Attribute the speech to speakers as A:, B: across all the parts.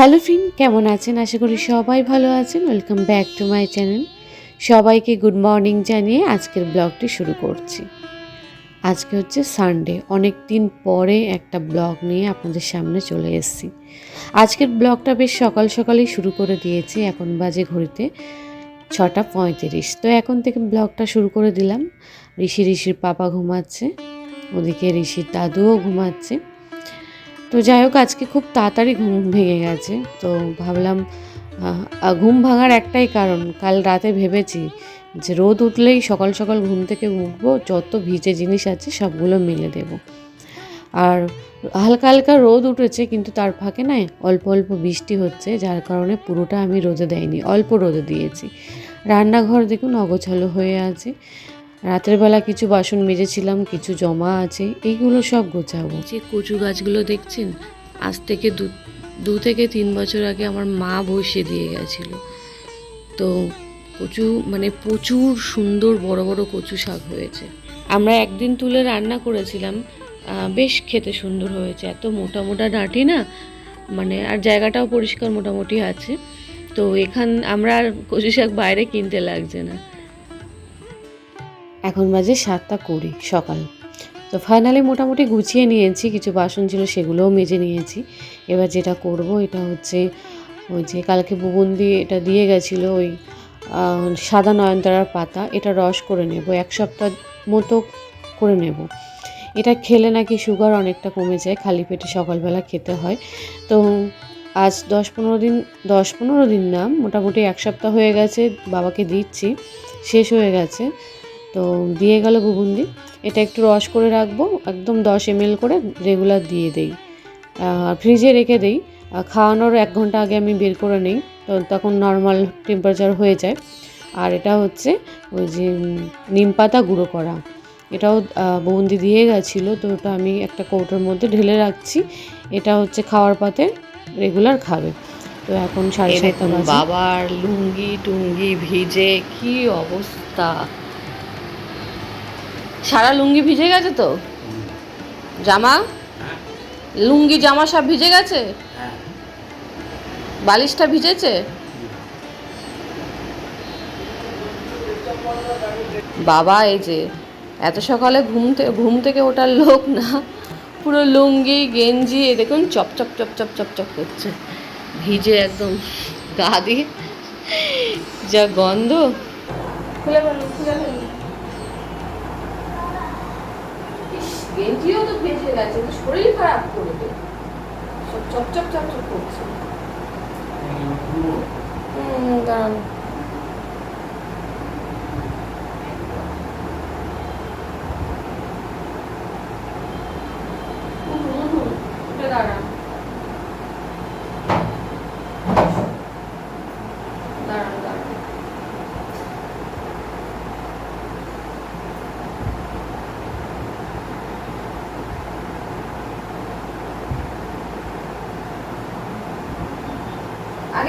A: Hello friend, কেমন আছেন? আশা করি সবাই ভালো আছেন। Welcome back to my channel সবাইকে গুড মর্নিং জানিয়ে আজকের ব্লগটি শুরু করছি। আজকে হচ্ছে সানডে অনেক দিন পরে একটা ব্লগ নিয়ে আপনাদের সামনে চলে এসেছি। আজকের ব্লগটা বেশ সকাল সকালেই শুরু করে দিয়েছি, এখন বাজে ঘড়িতে ছটা পঁয়ত্রিশ। তো এখন থেকে ব্লগটা শুরু করে দিলাম। ঋষি ঋষির পাপা ঘুমাচ্ছে, ওদিকে ঋষির দাদুও ঘুমাচ্ছে। তো যাই হোক, আজকে খুব তাড়াতাড়ি ঘুম ভেঙে গেছে। তো ভাবলাম ঘুম ভাঙার একটাই কারণ, কাল রাতে ভেবেছি যে রোদ উঠলেই সকাল সকাল ঘুম থেকে উঠবো, যত ভিজে জিনিস আছে সবগুলো মেলে দেব। আর হালকা হালকা রোদ উঠেছে, কিন্তু তার ফাঁকে না অল্প অল্প বৃষ্টি হচ্ছে, যার কারণে পুরোটা আমি রোদে দেয়নি অল্প রোদে দিয়েছি। রান্নাঘর দেখুন অগোছালো হয়ে আছে। রাতের বেলা কিছু বাসন মেজেছিলাম, কিছু জমা আছে, এইগুলো সব গোছাবো। যে কচু গাছগুলো দেখছেন, আজ থেকে দু দু থেকে তিন বছর আগে আমার মা বসিয়ে দিয়ে গেছিল। তো কচু মানে প্রচুর সুন্দর বড় বড় কচু শাক হয়েছে। আমরা একদিন তুলে রান্না করেছিলাম বেশ খেতে সুন্দর হয়েছে, এত মোটা মোটা ডাঁটি না মানে আর জায়গাটাও পরিষ্কার মোটামুটি আছে। তো এখান, আমরা কচু শাক বাইরে কিনতে লাগছে না। এখন বাজে সাতটা কুড়ি সকাল। তো ফাইনালি মোটামুটি গুছিয়ে নিয়েছি, কিছু বাসন ছিল সেগুলোও মেজে নিয়েছি। এবার যেটা করব, এটা হচ্ছে ওই যে কালকে বুবন দিয়ে এটা দিয়ে গেছিল ওই সাদা নয়নতারার পাতা, এটা রস করে নেব, এক সপ্তাহ মতো করে নেব। এটা খেলে নাকি সুগার অনেকটা কমে যায়, খালি পেটে সকালবেলা খেতে হয়। তো আজ দশ পনেরো দিন, দশ পনেরো দিন না, মোটামুটি এক সপ্তাহ হয়ে গেছে, বাবাকে দিচ্ছি, শেষ হয়ে গেছে। তো দিয়ে গেল বুবুন্দি। এটা একটু রস করে রাখব একদম দশ এম করে রেগুলার দিয়ে দেই। আর ফ্রিজে রেখে দেই। আর খাওয়ানোর এক ঘণ্টা আগে আমি বের করে নিই তো তখন নর্মাল টেম্পারেচার হয়ে যায়। আর এটা হচ্ছে ওই যে নিম পাতা গুঁড়ো করা। এটাও বন্দি দিয়ে গেছিল তো ওটা আমি একটা কৌটোর মধ্যে ঢেলে রাখছি। এটা হচ্ছে খাওয়ার পাতে রেগুলার খাবে। তো এখন সাড়ে সাতটা
B: বাবার লুঙ্গি টুঙ্গি ভিজে কি অবস্থা। সারা লুঙ্গি ভিজে গেছে তো? জামা? লুঙ্গি, জামা সব ভিজে গেছে? বালিশটা ভিজেছে? বাবা, এই যে, এত সকালে ঘুম থেকে ঘুম থেকে ওঠার লোক না। পুরো লুঙ্গি, গেঞ্জি, এই দেখুন, চপ চপ চপ চপ চপ চপ করছে। ভিজে একদম গা দিয়ে। যা গন্ধ। খুলে খুলে গেঞ্জিও তো ভেজে গেছে তো শরীর খারাপ করবে। সব চপচপ চপচপ চপ চপ করছে হুম দাঁড়ান হুম, হুম, হুম, উঠে দাঁড়ান দাঁড়ান দাঁড়ান আগে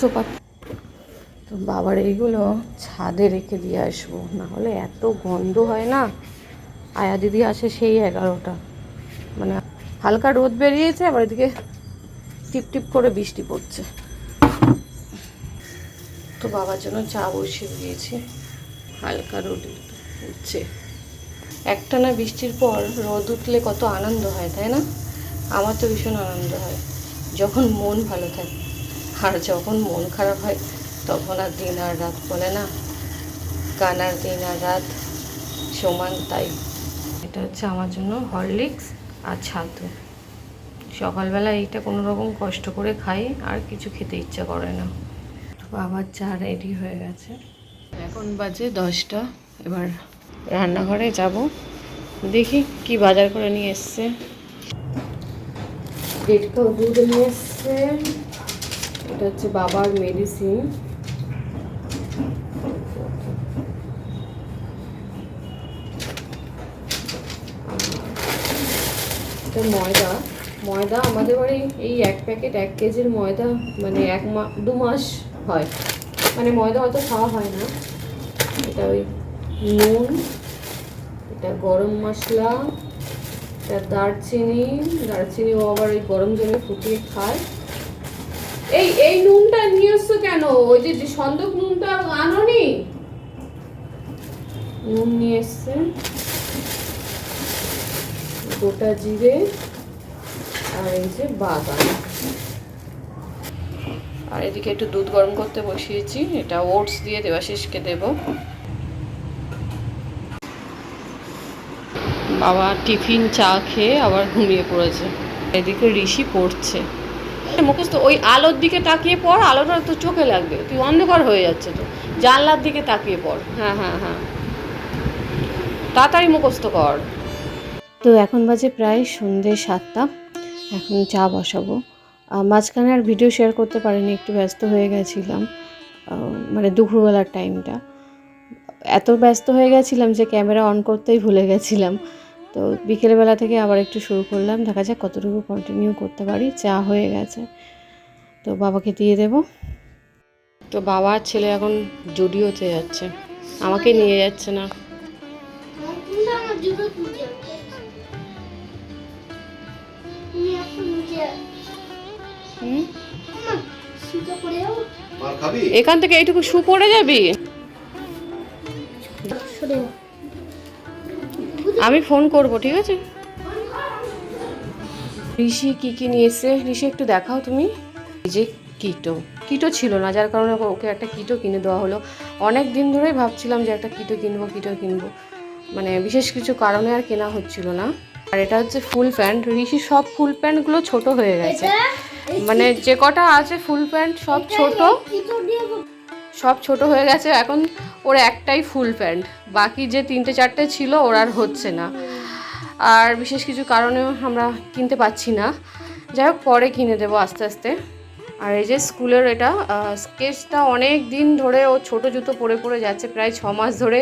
B: সোফা তো বাবার এইগুলো ছাদে রেখে দিয়ে আসব। না হলে এত গন্ধ হয় না? আয়া দিদি আসে সেই এগারোটা। মানে হালকা রোদ বেরিয়েছে, আবার এদিকে টিপ টিপ করে বৃষ্টি পড়ছে। তো বাবার জন্য চা বসিয়ে দিয়েছি। হালকা রোদ উঠছে। একটানা বৃষ্টির পর রোদ উঠলে কত আনন্দ হয়, তাই না? আমার তো ভীষণ আনন্দ হয়, যখন মন ভালো থাকে। আর যখন মন খারাপ হয়, তখন আর দিন আর রাত বলে না। গান আর দিন আর রাত সমান তাই। এটা হচ্ছে আমার জন্য হরলিক্স আর ছাতু। সকালবেলা এইটা কোনো রকম কষ্ট করে খাই, আর কিছু খেতে ইচ্ছা করে না। তো আবার চা রেডি হয়ে গেছে। এখন বাজে দশটা, এবার রান্নাঘরে যাব। দেখি কি বাজার করে নিয়ে এসছে। দেড় কাপ দুধ নিয়ে এসছে। এটা
A: হচ্ছে বাবার মেডিসিন এটা ময়দা। ময়দা আমাদের বাড়ি এই এক প্যাকেট এক কেজির ময়দা মানে এক মা, দু মাস হয়। মানে ময়দা অত খাওয়া হয় না। এটা ওই নুন, এটা গরম মশলা, এটা দারচিনি। দারচিনি ও আবার ওই গরম জলে ফুটিয়ে খায়। এই এই নুনটা নিয়ে কেন? ওই যে যে সন্দক নুনটা আনোনি? নুন নিয়ে এসছে। গোটা জিরে আর এই যে বাদাম। আর এদিকে একটু দুধ গরম করতে বসিয়েছি। এটা ওটস দিয়ে দেবাশিসকে দেব। বাবা টিফিন চা খেয়ে আবার ঘুমিয়ে পড়েছে। এদিকে ঋষি পড়ছে। মুখস্থ, ওই আলোর দিকে তাকিয়ে পড়, আলোটা তো চোখে লাগবে। তুই অন্ধকার হয়ে যাচ্ছে তো। জানলার দিকে তাকিয়ে পড়। হ্যাঁ হ্যাঁ হ্যাঁ। তাড়াতাড়ি মুখস্থ কর।
B: তো এখন বাজে প্রায় সন্ধে সাতটা। এখন চা বসাবো। মাঝখানে আর ভিডিও শেয়ার করতে পারিনি, একটু ব্যস্ত হয়ে গেছিলাম। মানে দুপুরবেলার টাইমটা এত ব্যস্ত হয়ে গেছিলাম যে ক্যামেরা অন করতেই ভুলে গেছিলাম। তো বিকেলবেলা থেকে আবার একটু শুরু করলাম। দেখা যাক কতটুকু কন্টিনিউ করতে পারি। চা হয়ে গেছে। তো বাবাকে দিয়ে দেবো।
A: তো বাবা ছেলে এখন জুডিওতে যাচ্ছে। আমাকে নিয়ে যাচ্ছে না। এখান থেকে এইটুকু শু পড়ে যাবি? আমি ফোন করব ঠিক আছে? ঋষি কি কি নিয়ে এসছে? ঋষি একটু দেখাও তুমি। যে কিটো। কিটো ছিল না যার কারণে ওকে- একটা কিটো কিনে দেওয়া হলো। অনেক দিন ধরেই ভাবছিলাম যে একটা কিটো কিনবো কিটো কিনবো। মানে বিশেষ কিছু কারণে আর কেনা হচ্ছিল না। আর এটা হচ্ছে ফুল প্যান্ট। ঋষি সব ফুল প্যান্টগুলো ছোট হয়ে গেছে। মানে যে কটা আছে ফুল প্যান্ট সব ছোট। সব ছোট হয়ে গেছে, এখন ওর একটাই ফুল প্যান্ট বাকি যে তিনটে চারটে ছিল, ওর আর হচ্ছে না। আর বিশেষ কিছু কারণেও আমরা কিনতে পাচ্ছি না। যাই হোক, পরে কিনে দেবো আস্তে আস্তে। আর এই যে স্কুলের এটা স্কেচটা অনেক দিন ধরে ও ছোট জুতো পরে পরে যাচ্ছে, প্রায় ছ মাস ধরে।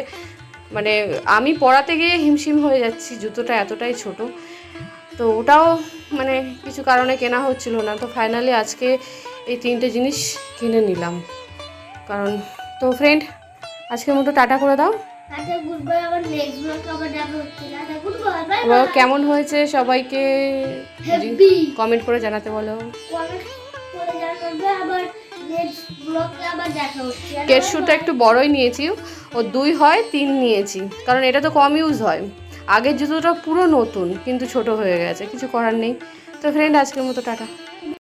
A: মানে আমি পড়াতে গিয়ে হিমশিম হয়ে যাচ্ছি, জুতোটা এতটাই ছোট। তো ওটাও মানে কিছু কারণে কেনা হচ্ছিল না। তো ফাইনালি আজকে এই তিনটে জিনিস কিনে নিলাম। কারণ তো ফ্রেন্ড আজকের মতো টাটা করে দাও।
C: আচ্ছা আচ্ছা
A: কেমন হয়েছে সবাইকে কমেন্ট করে জানাতে বলো। কেট শুটা একটু বড়ই নিয়েছি। ও দুই হয় তিন নিয়েছি। কারণ এটা তো কম ইউজ হয়। আগের জুতোটা পুরো নতুন কিন্তু ছোট হয়ে গেছে। কিছু করার নেই। তো ফ্রেন্ড আজকের মতো টাটা।